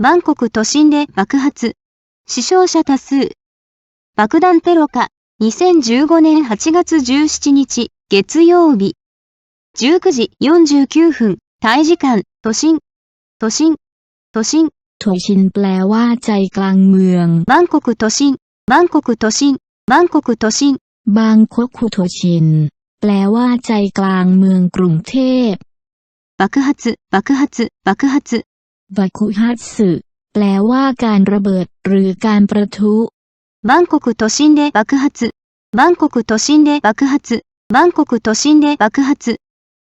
バンコク都心で爆発。死傷者多数。爆弾テロか。2015年8月17日、月曜日。19時49分、タイ時間、都心。都心。都心。 โถชินแปลว่าใจกลางเมือง バンコク都心。バンコク都心。バンコク都心。 บางโคคุโถชิน แปลว่าใจกลางเมืองกรุงเทพ 爆発、爆発、爆発。 บาคุฮัตสึแปลว่าการระเบิดหรือการประทุ バンコク都心で爆発。バンコク都心で爆発。バンコク都心で爆発。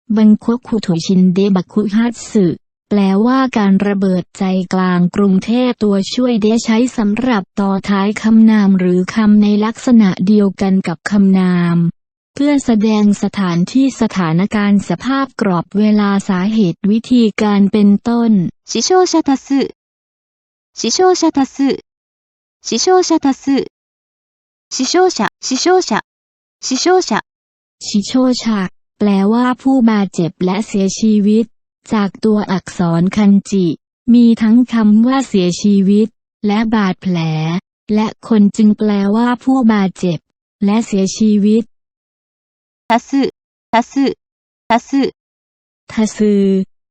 บังโคคุโถชินเดบาคุฮัตสึแปลว่าการระเบิดใจกลางกรุงเทพตัวช่วยเดใช้สำหรับต่อท้ายคำนามหรือคำในลักษณะเดียวกันกับคำนาม เพื่อแสดงสถานที่สถานการณ์สภาพกรอบเวลาสาเหตุวิธีการเป็นต้น 死傷者多数。死傷者多数。死傷者多数。死傷者、死傷者。死傷者。 ชิโชชะ แปลว่าผู้บาดเจ็บและเสียชีวิต จากตัวอักษรคันจิ มีทั้งคำว่าเสียชีวิต และบาดแผล และคนจึงแปลว่าผู้บาดเจ็บ และเสียชีวิต 多数。多数。多数。 ทซือ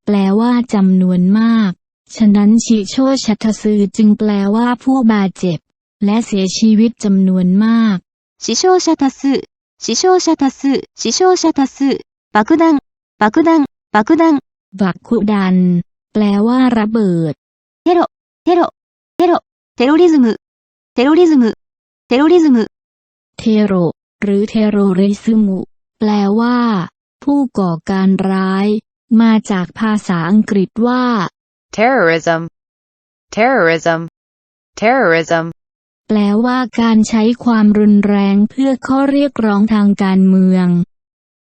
แปลว่าจำนวนมาก ฉะนั้นชิโชชะทซือจึงแปลว่าผู้บาดเจ็บ และเสียชีวิตจำนวนมาก 死傷者多数。死傷者多数。死傷者多数。爆弾。爆弾。爆弾。 บักคุดัน แปลว่าระเบิด テロ。テロ。テロ。テロリズム。テロリズム。テロリズム。 เทโร หรือเทโรริซึมุ แป ลว่า ผู้ก่อการร้าย มาจากภาษาอังกฤษว่า terrorism, terrorism, terrorism, แปลว่าการใช้ความรุนแรงเพื่อข้อเรียกร้องทางการเมือง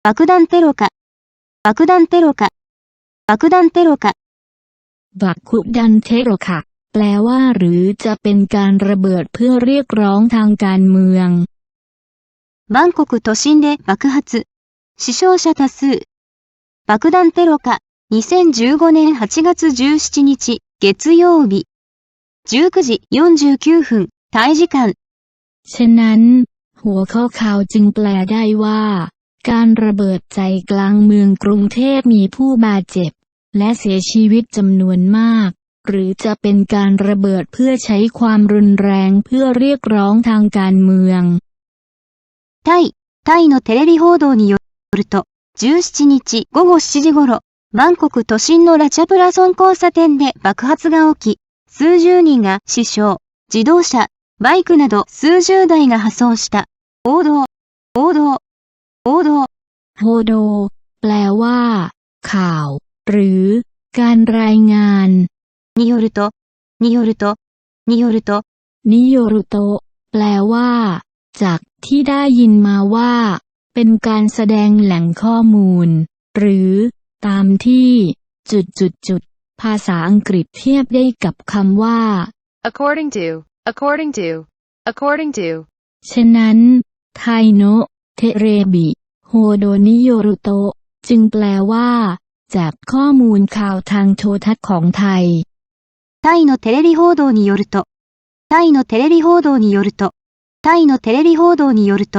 爆弾テロか。爆弾テロか。爆弾テロか。 บักคุดันเทโรค่ะ แปลว่าหรือจะเป็นการระเบิดเพื่อเรียกร้องทางการเมือง バンコク都心で爆発。 死傷者多数。爆弾テロか。2015年8月17日、月曜日。19時49分、タイ時間。 ฉะนั้น หัวข้อข่าวจึงแปลได้ว่า การระเบิดใจกลางเมืองกรุงเทพมีผู้บาดเจ็บ และเสียชีวิตจำนวนมาก หรือจะเป็นการระเบิดเพื่อใช้ความรุนแรงเพื่อเรียกร้องทางการเมือง タイ、タイのテレビ報道によ ると、17日午後7時頃、バンコク都心のラチャプラソン交差点で爆発が起き、数十人が死傷、自動車、バイクなど数十台が破損した。報道、報道、報道。 โฮโด แปลว่า ข่าว หรือ การรายงาน によると、によると、によると、 นิโยรุโตะแปลว่า จากที่ได้ยินมาว่า เป็นการแสดงแหล่งข้อมูล หรือตามที่จุดจุดจุดภาษาอังกฤษเทียบได้กับคำว่า according to according to according to ฉะนั้น ไทโนเทเรบิโฮโดนิโยรุโต จึงแปลว่า จากข้อมูลข่าวทางโทรทัศน์ของไทยไทโนเทเรบิโฮโดนิโยรุโตไทโนเทเรบิโฮโดนิโยรุโตไทโนเทเรบิโฮโดนิโยรุโต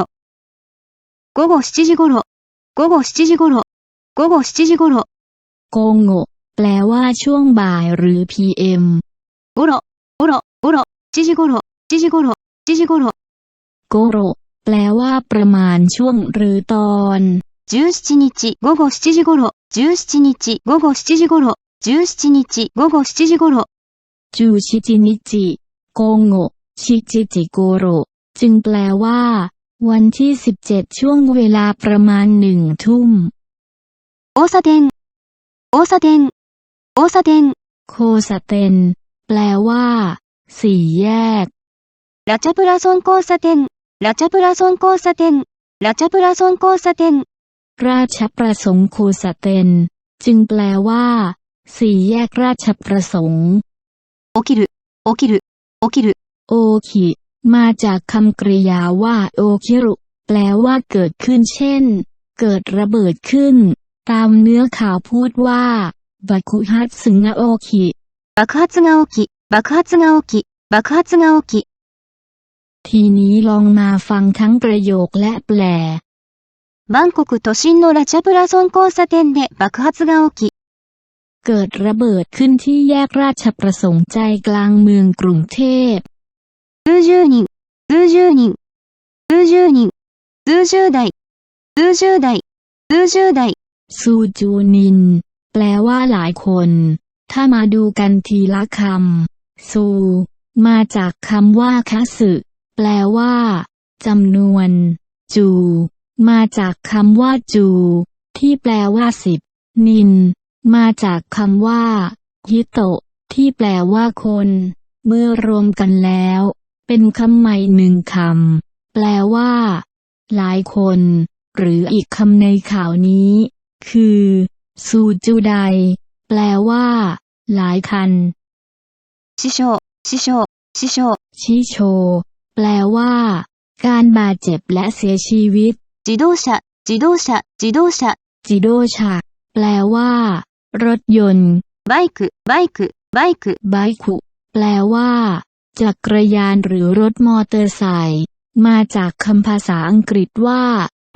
午後7時頃、午後7時頃、午後7時頃、 โกโงะแปลว่าช่วงบ่ายหรือ PM ごろ、ごろ、ごろ、7時頃、7時頃、7時頃、 โกโร แปลว่าประมาณช่วงหรือตอน 17日午後7時頃、17日午後7時頃、17日午後7時頃、 จูชิจินิจิ โกโงะชิจิจิโกโร จึงแปลว่า วันที่ 17 ช่วงเวลาประมาณหนึ่งทุ่ม 交差点、交差点、交差点、 โคสเตน แปลว่า สี่แยก ラチャプラソン交差点、ラチャプラソン交差点、ラチャプラソン交差点、 ราชประสงค์โคสเตน จึงแปลว่า สี่แยกราชประสงค์ 起きる、起きる、起きる、 โอคิ มาจากคำกริยาว่าโอคิรุ แปลว่าเกิดขึ้นเช่น เกิดระเบิดขึ้น ตามเนื้อข่าวพูดว่าบาคุฮัตสึงะโอคิ 爆発が起き、 爆発が起き、爆発が起き、 ทีนี้ลองมาฟังทั้งประโยคและแปล バンコク都心のラチャプラソン交差点で爆発が起き、 เกิดระเบิดขึ้นที่แยกราชประสงค์ใจกลางเมืองกรุงเทพ 数十人、数十人、数十人、数十台、数十台、数十台、 ซูจูนิน แปลว่าหลายคน ถ้ามาดูกันทีละคำ ซู มาจากคำว่าคัสึ แปลว่าจำนวน จู มาจากคำว่าจู ที่แปลว่าสิบ นิน มาจากคำว่าฮิโตะ ที่แปลว่าคน เมื่อรวมกันแล้ว เป็นคำใหม่หนึ่งคำ แปลว่า หลายคน หรืออีกคำในข่าวนี้ คือ สูจูได แปลว่า หลายคัน ชิโช ชิโช ชิโช ชิโช แปลว่า การบาดเจ็บและเสียชีวิต จิโดชะ จิโดชะ จิโดชะ จิโดชะ แปลว่า รถยนต์ ไบค์ ไบค์ ไบค์ ไบค์ แปลว่า จักรยานหรือรถมอเตอร์ไซค์มาจากคำภาษาอังกฤษว่า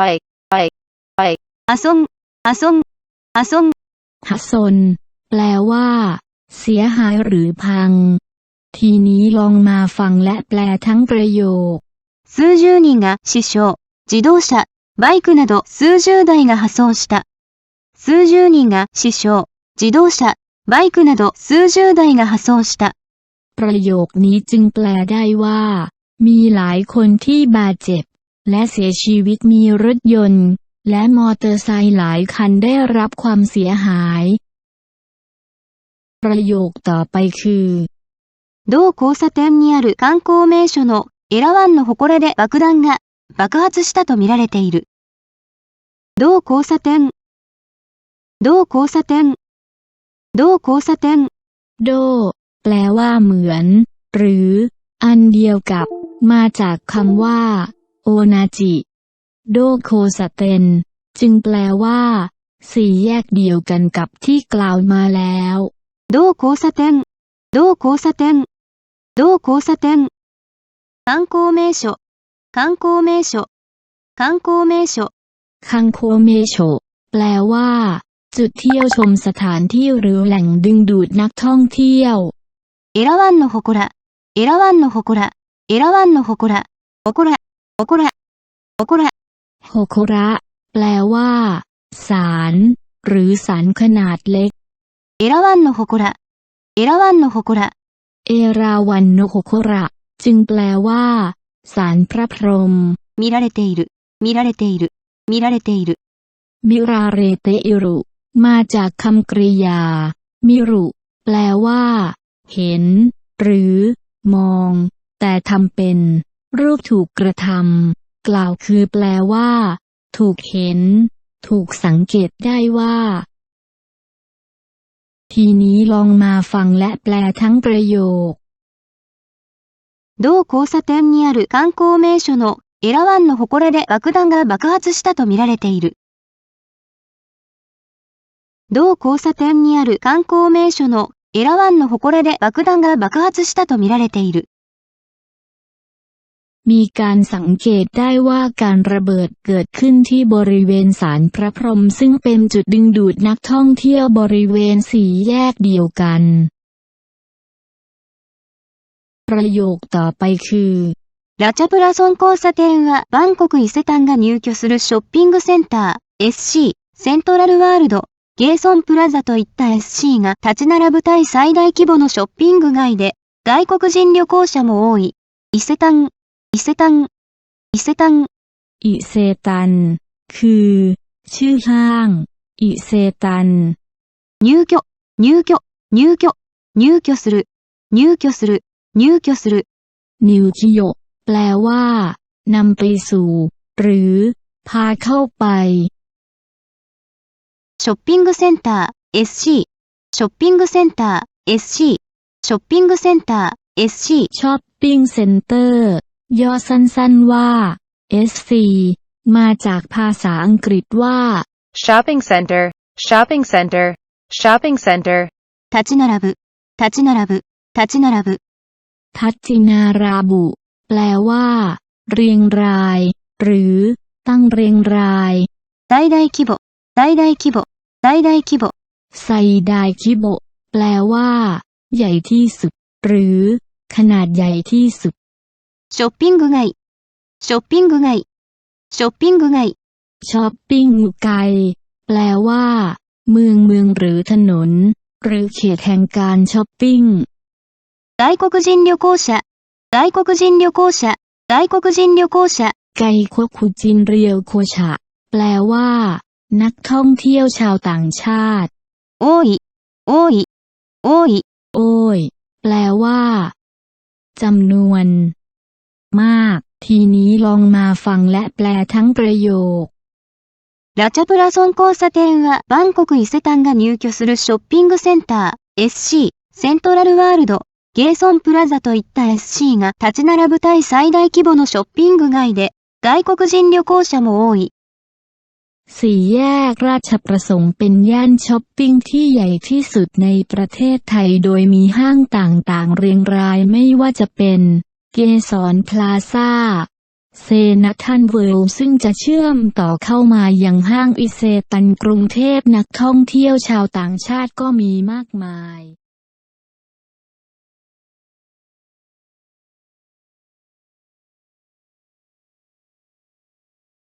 bike, bike, bike, 破損、破損、破損、 ฮัสซน แปลว่า เสียหายหรือพัง ทีนี้ลองมาฟังและแปลทั้งประโยค 数十人が死傷、自動車、バイクなど数十台が破損した。数十人が死傷、自動車、バイクなど数十台が破損した。 ประโยคนี้จึงแปลได้ว่า มีหลายคนที่บาดเจ็บ และเสียชีวิตมีรถยนต์ และมอเตอร์ไซค์หลายคันได้รับความเสียหาย ประโยคต่อไปคือ 同交差点にある観光名所のエラ湾の祠で爆弾が爆発したとみられている。同交差点、同交差点、同交差点、 โด แปลว่าเหมือน หรือ อันเดียวกับ มาจากคำว่า โอนาจิ โดโคสเตน จึงแปลว่า สี่แยกเดียวกันกับที่กล่าวมาแล้ว 同交差点、同交差点、同交差点、観光名所、観光名所、観光名所、 คังโคเมโช แปลว่า จุดเที่ยวชมสถานที่หรือแหล่งดึงดูดนักท่องเที่ยว エラ湾の祠、エラ湾の祠、エラ湾の祠、祠、祠、祠、 โฮโคระ แปลว่า สาร หรือสารขนาดเล็ก エラ湾の祠、エラ湾の祠、 เอราวันโนโคโคระ จึงแปลว่า สารพระพรหม 見られている、見られている、見られている。 มิราเรเตอิรุ มาจากคำกริยา มิรุ แปลว่า เห็น หรือ มอง แต่ทำเป็น รูปถูกกระทำกล่าวคือแปลว่า ถูกเห็น ถูกสังเกตได้ว่า ทีนี้ลองมาฟังและแปลทั้งประโยค 同交差点にある観光名所のエラ湾の祠で爆弾が爆発したとみられている。同交差点にある観光名所の エラ湾の祠で爆弾が爆発したとみられている。 มีการสังเกตได้ว่าการระเบิดเกิดขึ้นที่บริเวณศาลพระพรหมซึ่งเป็นจุดดึงดูดนักท่องเที่ยวบริเวณสี่แยกเดียวกัน ประโยคต่อไปคือ ラチャプラソン交差点はバンコク伊勢丹が入居するショッピングセンター SC セントラルワールド ゲーソンプラザといった SC が立ち並ぶタイ最大規模のショッピング街で外国人旅行者も多い伊勢丹伊勢丹伊勢丹 อิเซตัน คือ ชื่อห้าง อิเซตัน 入居入居入居入居する入居する入居する นิวคิโยแปลว่า นำไปสู่ หรือ พาเข้าไป ショッピングセンター SC ショッピングセンター SC ショッピングセンター SC ช้อปปิ้งเซ็นเตอร์ ย่อสั้นๆว่า SC มาจากภาษาอังกฤษว่า shopping center, shopping center, shopping center, 立ち並ぶ立ち並ぶ 立ち並ぶ。 ทัจินาราบุ แปลว่า เรียงราย หรือ ตั้งเรียงราย 大々規模、大々規模、 大々規模。 ไซไดคิโบะแปลว่า ใหญ่ที่สุด หรือ ขนาดใหญ่ที่สุด ショッピング街。ショッピング街。ショッピング街。 ช้อปปิ้งไกล แปลว่า เมืองเมืองหรือถนน หรือเขตแห่งการช้อปปิ้ง 外国人旅行者。外国人旅行者。外国人旅行者。 ไกควคุจินเรียวโคชะ แปลว่า นักท่องเที่ยวชาวต่างชาติ 多い。多い。多い。 โอ้ย แปลว่าจำนวน มาก ทีนี้ลองมาฟังและแปลทั้งประโยค ラチャプラソン交差点はバンコク伊勢丹が入居するショッピングセンター SC セントラルワールドゲーソンプラザといった SC が立ち並ぶタイ最大規模のショッピング街で外国人旅行者も多い。 สี่แยกราชประสงค์เป็นย่านช้อปปิ้งที่ใหญ่ที่สุดในประเทศไทยโดยมีห้างต่างๆ เรียงรายไม่ว่าจะเป็น เกสรพลาซ่า เซนัทันเวิลด์ซึ่งจะเชื่อมต่อเข้ามายังห้างอิเซตันกรุงเทพนักท่องเที่ยวชาวต่างชาติก็มีมากมาย